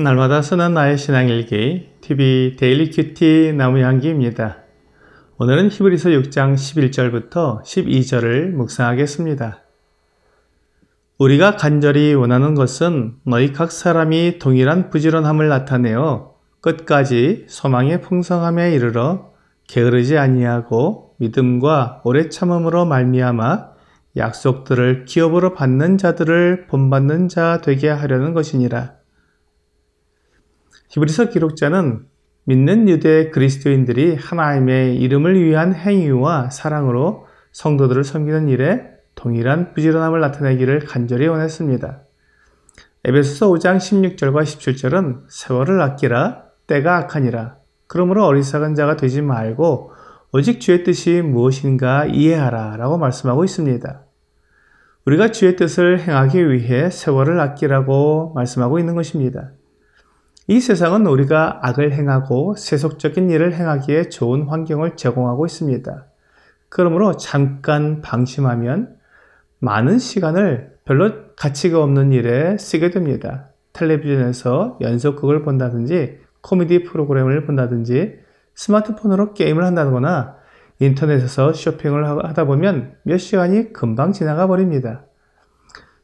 날마다 쓰는 나의 신앙일기 TV 데일리 큐티 나무향기입니다. 오늘은 히브리서 6장 11절부터 12절을 묵상하겠습니다. 우리가 간절히 원하는 것은 너희 각 사람이 동일한 부지런함을 나타내어 끝까지 소망의 풍성함에 이르러 게으르지 아니하고 믿음과 오래 참음으로 말미암아 약속들을 기업으로 받는 자들을 본받는 자 되게 하려는 것이니라. 히브리서 기록자는 믿는 유대 그리스도인들이 하나님의 이름을 위한 행위와 사랑으로 성도들을 섬기는 일에 동일한 부지런함을 나타내기를 간절히 원했습니다. 에베소서 5장 16절과 17절은 세월을 아끼라 때가 악하니라 그러므로 어리석은 자가 되지 말고 오직 주의 뜻이 무엇인가 이해하라 라고 말씀하고 있습니다. 우리가 주의 뜻을 행하기 위해 세월을 아끼라고 말씀하고 있는 것입니다. 이 세상은 우리가 악을 행하고 세속적인 일을 행하기에 좋은 환경을 제공하고 있습니다. 그러므로 잠깐 방심하면 많은 시간을 별로 가치가 없는 일에 쓰게 됩니다. 텔레비전에서 연속극을 본다든지 코미디 프로그램을 본다든지 스마트폰으로 게임을 한다거나 인터넷에서 쇼핑을 하다 보면 몇 시간이 금방 지나가 버립니다.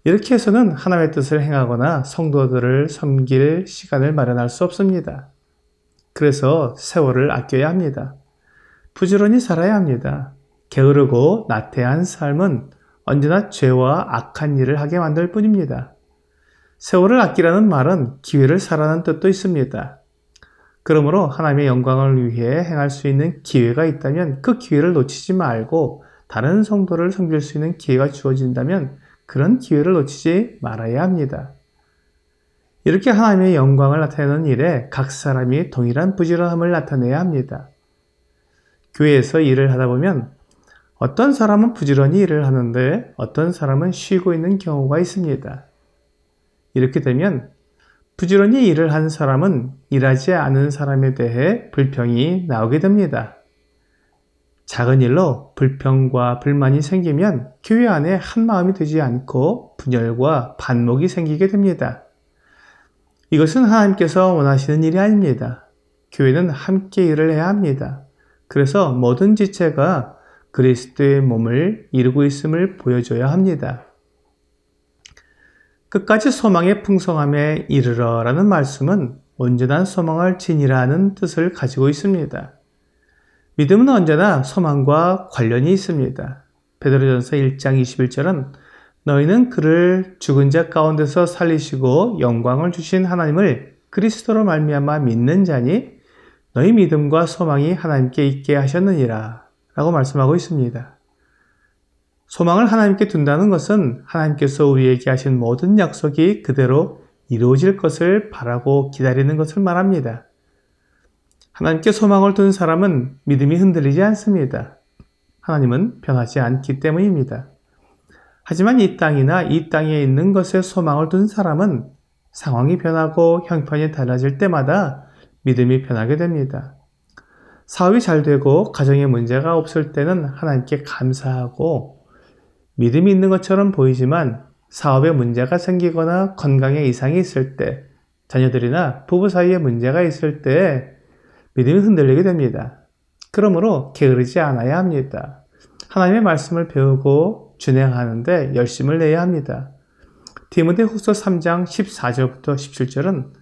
이렇게 해서는 하나님의 뜻을 행하거나 성도들을 섬길 시간을 마련할 수 없습니다. 그래서 세월을 아껴야 합니다. 부지런히 살아야 합니다. 게으르고 나태한 삶은 언제나 죄와 악한 일을 하게 만들 뿐입니다. 세월을 아끼라는 말은 기회를 사라는 뜻도 있습니다. 그러므로 하나님의 영광을 위해 행할 수 있는 기회가 있다면 그 기회를 놓치지 말고 다른 성도를 섬길 수 있는 기회가 주어진다면 그런 기회를 놓치지 말아야 합니다. 이렇게 하나님의 영광을 나타내는 일에 각 사람이 동일한 부지런함을 나타내야 합니다. 교회에서 일을 하다 보면 어떤 사람은 부지런히 일을 하는데 어떤 사람은 쉬고 있는 경우가 있습니다. 이렇게 되면 부지런히 일을 한 사람은 일하지 않은 사람에 대해 불평이 나오게 됩니다. 작은 일로 불평과 불만이 생기면 교회 안에 한 마음이 되지 않고 분열과 반목이 생기게 됩니다. 이것은 하나님께서 원하시는 일이 아닙니다. 교회는 함께 일을 해야 합니다. 그래서 모든 지체가 그리스도의 몸을 이루고 있음을 보여줘야 합니다. 끝까지 소망의 풍성함에 이르러라는 말씀은 온전한 소망을 지니라는 뜻을 가지고 있습니다. 믿음은 언제나 소망과 관련이 있습니다. 베드로전서 1장 21절은 너희는 그를 죽은 자 가운데서 살리시고 영광을 주신 하나님을 그리스도로 말미암아 믿는 자니 너희 믿음과 소망이 하나님께 있게 하셨느니라 라고 말씀하고 있습니다. 소망을 하나님께 둔다는 것은 하나님께서 우리에게 하신 모든 약속이 그대로 이루어질 것을 바라고 기다리는 것을 말합니다. 하나님께 소망을 둔 사람은 믿음이 흔들리지 않습니다. 하나님은 변하지 않기 때문입니다. 하지만 이 땅이나 이 땅에 있는 것에 소망을 둔 사람은 상황이 변하고 형편이 달라질 때마다 믿음이 변하게 됩니다. 사업이 잘 되고 가정에 문제가 없을 때는 하나님께 감사하고 믿음이 있는 것처럼 보이지만 사업에 문제가 생기거나 건강에 이상이 있을 때 자녀들이나 부부 사이에 문제가 있을 때 믿음이 흔들리게 됩니다. 그러므로 게으르지 않아야 합니다. 하나님의 말씀을 배우고 준행하는데 열심을 내야 합니다. 디모데 후서 3장 14절부터 17절은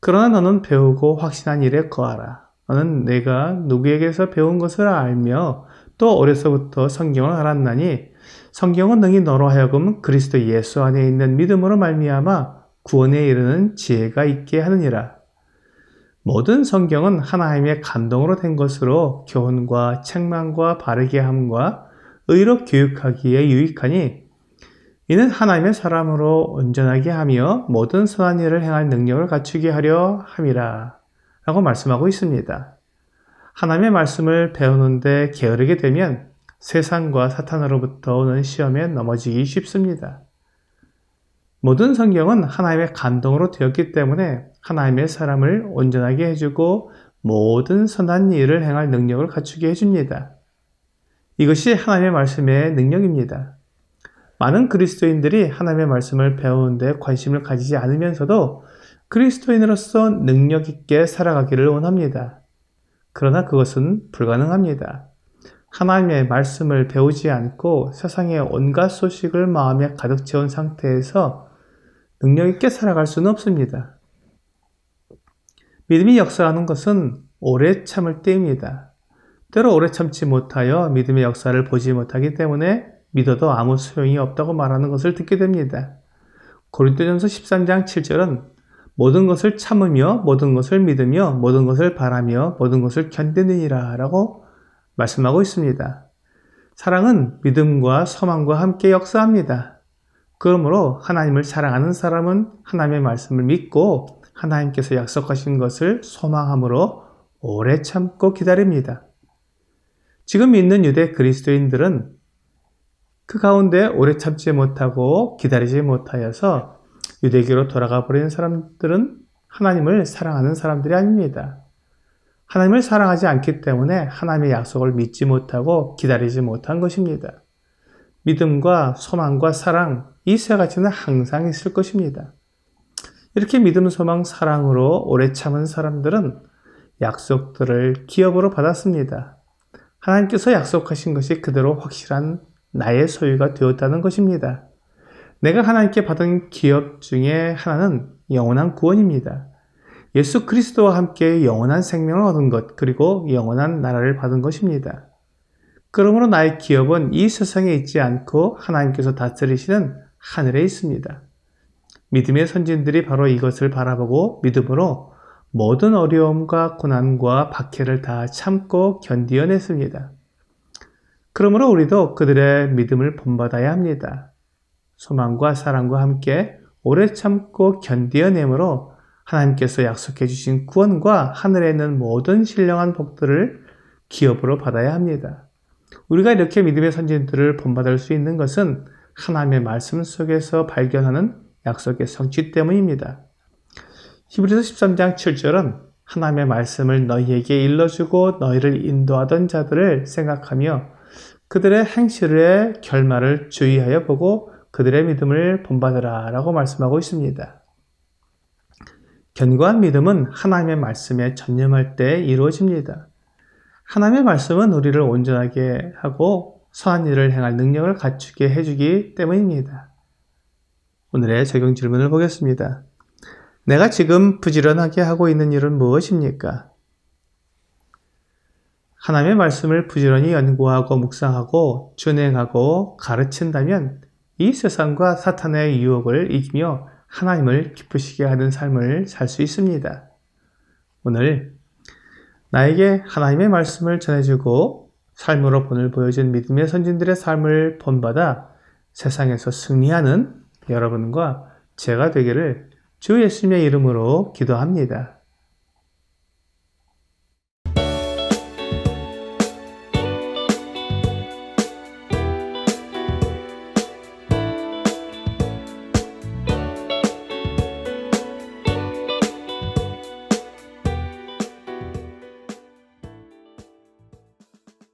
그러나 너는 배우고 확신한 일에 거하라. 너는 내가 누구에게서 배운 것을 알며 또 어려서부터 성경을 알았나니 성경은 능히 너로 하여금 그리스도 예수 안에 있는 믿음으로 말미암아 구원에 이르는 지혜가 있게 하느니라. 모든 성경은 하나님의 감동으로 된 것으로 교훈과 책망과 바르게 함과 의로 교육하기에 유익하니 이는 하나님의 사람으로 온전하게 하며 모든 선한 일을 행할 능력을 갖추게 하려 함이라 라고 말씀하고 있습니다. 하나님의 말씀을 배우는데 게으르게 되면 세상과 사탄으로부터 오는 시험에 넘어지기 쉽습니다. 모든 성경은 하나님의 감동으로 되었기 때문에 하나님의 사람을 온전하게 해주고 모든 선한 일을 행할 능력을 갖추게 해줍니다. 이것이 하나님의 말씀의 능력입니다. 많은 그리스도인들이 하나님의 말씀을 배우는데 관심을 가지지 않으면서도 그리스도인으로서 능력 있게 살아가기를 원합니다. 그러나 그것은 불가능합니다. 하나님의 말씀을 배우지 않고 세상의 온갖 소식을 마음에 가득 채운 상태에서 능력 있게 살아갈 수는 없습니다. 믿음이 역사하는 것은 오래 참을 때입니다. 때로 오래 참지 못하여 믿음의 역사를 보지 못하기 때문에 믿어도 아무 소용이 없다고 말하는 것을 듣게 됩니다. 고린도전서 13장 7절은 모든 것을 참으며 모든 것을 믿으며 모든 것을 바라며 모든 것을 견디느니라 라고 말씀하고 있습니다. 사랑은 믿음과 소망과 함께 역사합니다. 그러므로 하나님을 사랑하는 사람은 하나님의 말씀을 믿고 하나님께서 약속하신 것을 소망함으로 오래 참고 기다립니다. 지금 믿는 유대 그리스도인들은 그 가운데 오래 참지 못하고 기다리지 못하여서 유대교로 돌아가 버린 사람들은 하나님을 사랑하는 사람들이 아닙니다. 하나님을 사랑하지 않기 때문에 하나님의 약속을 믿지 못하고 기다리지 못한 것입니다. 믿음과 소망과 사랑, 이세 가지는 항상 있을 것입니다. 이렇게 믿음, 소망, 사랑으로 오래 참은 사람들은 약속들을 기업으로 받았습니다. 하나님께서 약속하신 것이 그대로 확실한 나의 소유가 되었다는 것입니다. 내가 하나님께 받은 기업 중에 하나는 영원한 구원입니다. 예수 그리스도와 함께 영원한 생명을 얻은 것, 그리고 영원한 나라를 받은 것입니다. 그러므로 나의 기업은 이 세상에 있지 않고 하나님께서 다스리시는 하늘에 있습니다. 믿음의 선진들이 바로 이것을 바라보고 믿음으로 모든 어려움과 고난과 박해를 다 참고 견디어냈습니다. 그러므로 우리도 그들의 믿음을 본받아야 합니다. 소망과 사랑과 함께 오래 참고 견디어내므로 하나님께서 약속해 주신 구원과 하늘에 있는 모든 신령한 복들을 기업으로 받아야 합니다. 우리가 이렇게 믿음의 선진들을 본받을 수 있는 것은 하나님의 말씀 속에서 발견하는 약속의 성취 때문입니다. 히브리서 13장 7절은 하나님의 말씀을 너희에게 일러주고 너희를 인도하던 자들을 생각하며 그들의 행실의 결말을 주의하여 보고 그들의 믿음을 본받으라 라고 말씀하고 있습니다. 견고한 믿음은 하나님의 말씀에 전념할 때 이루어집니다. 하나님의 말씀은 우리를 온전하게 하고 선한 일을 행할 능력을 갖추게 해주기 때문입니다. 오늘의 적용 질문을 보겠습니다. 내가 지금 부지런하게 하고 있는 일은 무엇입니까? 하나님의 말씀을 부지런히 연구하고 묵상하고 준행하고 가르친다면 이 세상과 사탄의 유혹을 이기며 하나님을 기쁘시게 하는 삶을 살 수 있습니다. 오늘 나에게 하나님의 말씀을 전해주고 삶으로 본을 보여준 믿음의 선진들의 삶을 본받아 세상에서 승리하는 여러분과 제가 되기를 주 예수님의 이름으로 기도합니다.